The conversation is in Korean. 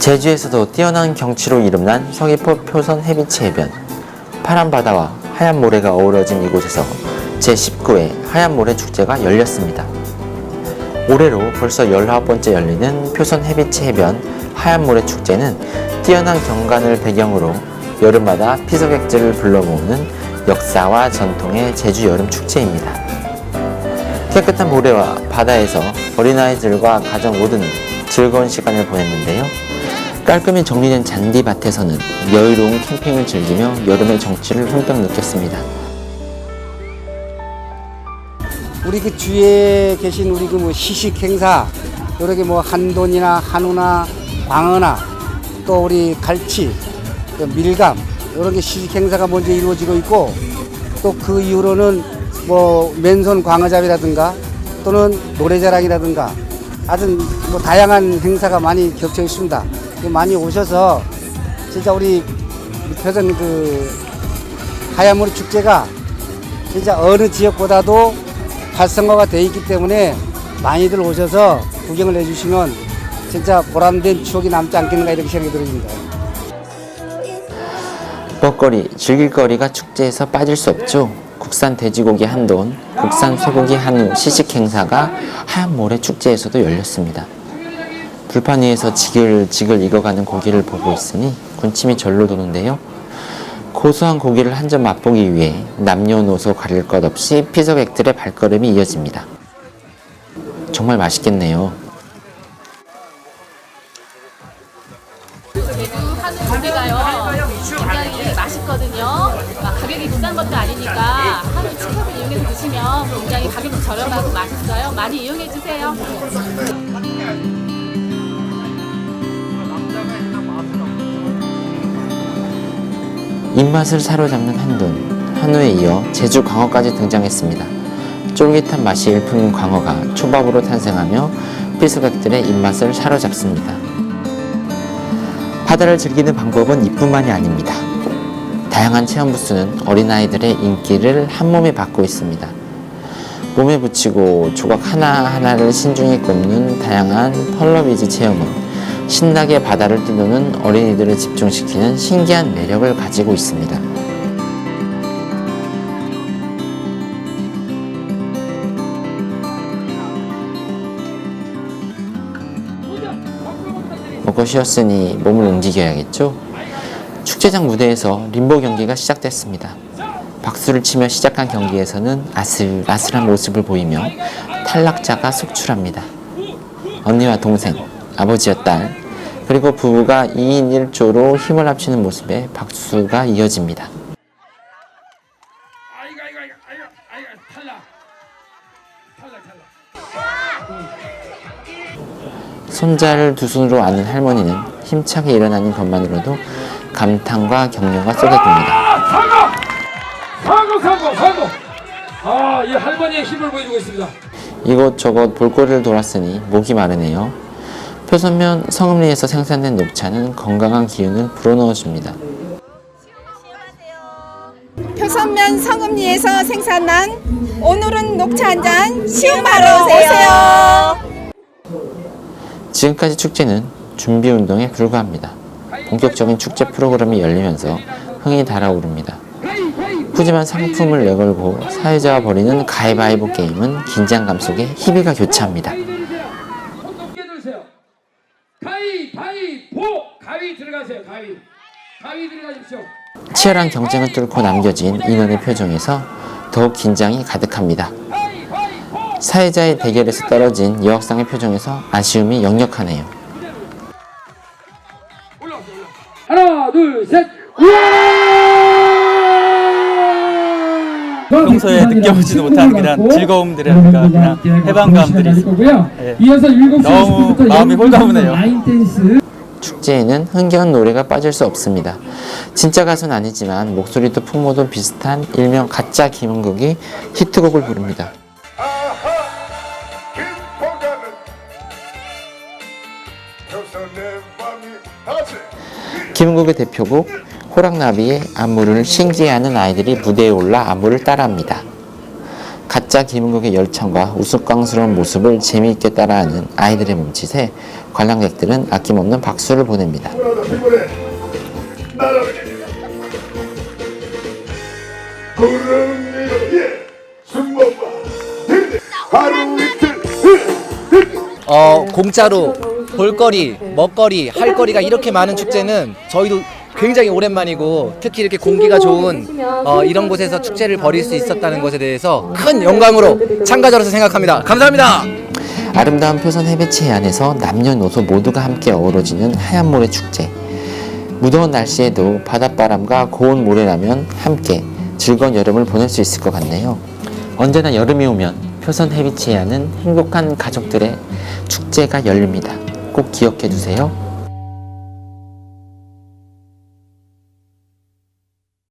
제주에서도 뛰어난 경치로 이름난 서귀포 표선 해비치 해변. 파란 바다와 하얀 모래가 어우러진 이곳에서 제19회 하얀 모래 축제가 열렸습니다. 올해로 벌써 19번째 열리는 표선 해비치 해변 하얀 모래 축제는 뛰어난 경관을 배경으로 여름마다 피서객들을 불러 모으는 역사와 전통의 제주 여름 축제입니다. 깨끗한 모래와 바다에서 어린아이들과 가정 모두는 즐거운 시간을 보냈는데요. 깔끔히 정리된 잔디밭에서는 여유로운 캠핑을 즐기며 여름의 정취를 흠뻑 느꼈습니다. 우리 그 주위에 계신 우리 그 뭐 시식 행사 이렇게 뭐 한돈이나 한우나 광어나 또 우리 갈치 또 밀감 이런 게 시식 행사가 먼저 이루어지고 있고 또 그 이후로는 뭐 맨손 광어잡이라든가 또는 노래자랑이라든가 아주 뭐 다양한 행사가 많이 겹쳐 있습니다. 많이 오셔서 진짜 우리 표선 그 하얀머리 축제가 진짜 어느 지역보다도 활성화가 돼 있기 때문에 많이들 오셔서 구경을 해주시면 진짜 보람된 추억이 남지 않겠는가 이렇게 생각이 들습니다. 먹거리, 즐길거리가 축제에서 빠질 수 없죠. 국산 돼지고기 한돈, 국산 쇠고기 한우 시식 행사가 하얀 모래 축제에서도 열렸습니다. 불판 위에서 지글지글 익어가는 고기를 보고 있으니 군침이 절로 도는데요. 고소한 고기를 한 점 맛보기 위해 남녀노소 가릴 것 없이 피서객들의 발걸음이 이어집니다. 정말 맛있겠네요. 하는 고기가요 굉장히 맛있거든요. 막 가격이 비싼 것도 아니니까 한우 치킨을 이용해서 드시면 굉장히 가격도 저렴하고 맛있어요. 많이 이용해 주세요. 입맛을 사로잡는 한돈, 한우에 이어 제주 광어까지 등장했습니다. 쫄깃한 맛이 일품인 광어가 초밥으로 탄생하며 피서객들의 입맛을 사로잡습니다. 바다를 즐기는 방법은 이뿐만이 아닙니다. 다양한 체험 부스는 어린아이들의 인기를 한 몸에 받고 있습니다. 몸에 붙이고 조각 하나하나를 신중히 꼽는 다양한 펄러비즈 체험은 신나게 바다를 뛰노는 어린이들을 집중시키는 신기한 매력을 가지고 있습니다. 먹고 쉬었으니 몸을 움직여야겠죠? 축제장 무대에서 림보 경기가 시작됐습니다. 박수를 치며 시작한 경기에서는 아슬아슬한 모습을 보이며 탈락자가 속출합니다. 언니와 동생, 아버지와 딸, 그리고 부부가 2인 1조로 힘을 합치는 모습에 박수가 이어집니다. 아이고 아이고 아이고 아이고 아이고 탈락 탈락 탈락 손자를 두 손으로 안은 할머니는 힘차게 일어나는 것만으로도 감탄과 격려가 쏟아집니다. 사고 사고 사고 아이 할머니의 힘을 보여주고 있습니다 이곳저곳 볼거리를 돌았으니 목이 마르네요. 표선면 성읍리에서 생산된 녹차는 건강한 기운을 불어넣어줍니다. 표선면 성읍리에서 생산한 오늘은 녹차 한잔 시음하러 오세요. 지금까지 축제는 준비 운동에 불과합니다. 본격적인 축제 프로그램이 열리면서 흥이 달아오릅니다. 푸짐한 상품을 내걸고 사회자와 벌이는 가위바위보 게임은 긴장감 속에 희비가 교차합니다. 손 높게 들으세요 가위바위보 가위 들어가세요 가위 가위 들어가십시오 치열한 경쟁을 뚫고 남겨진 인원의 표정에서 더욱 긴장이 가득합니다. 사회자의 대결에서 떨어진 여학생의 표정에서 아쉬움이 역력하네요. 하나 둘 셋 평소에 느껴보지도 못한 그런 즐거움들이랄까 그냥 해방감들이 예. 이어서 7시 너무 50분부터 마음이 홀가분해요. 라인 댄스 축제에는 흥겨운 노래가 빠질 수 없습니다. 진짜 가수는 아니지만 목소리도 풍모도 비슷한 일명 가짜 김은국이 히트곡을 부릅니다. 김은국의 대표곡 호랑나비의 안무를 신기해하는 아이들이 무대에 올라 안무를 따라합니다. 가짜 김은국의 열정과 우스꽝스러운 모습을 재미있게 따라하는 아이들의 몸짓에 관람객들은 아낌없는 박수를 보냅니다. 어, 공짜로 볼거리, 먹거리, 할거리가 이렇게 많은 축제는 저희도 굉장히 오랜만이고 특히 이렇게 공기가 좋은 어, 이런 곳에서 축제를 벌일 수 있었다는 것에 대해서 큰 영광으로 참가자로서 생각합니다. 감사합니다. 아름다운 표선 해변치 해안에서 남녀노소 모두가 함께 어우러지는 하얀 모래 축제. 무더운 날씨에도 바닷바람과 고운 모래라면 함께 즐거운 여름을 보낼 수 있을 것 같네요. 언제나 여름이 오면 표선 해비치 해안은 행복한 가족들의 축제가 열립니다. 꼭 기억해 두세요.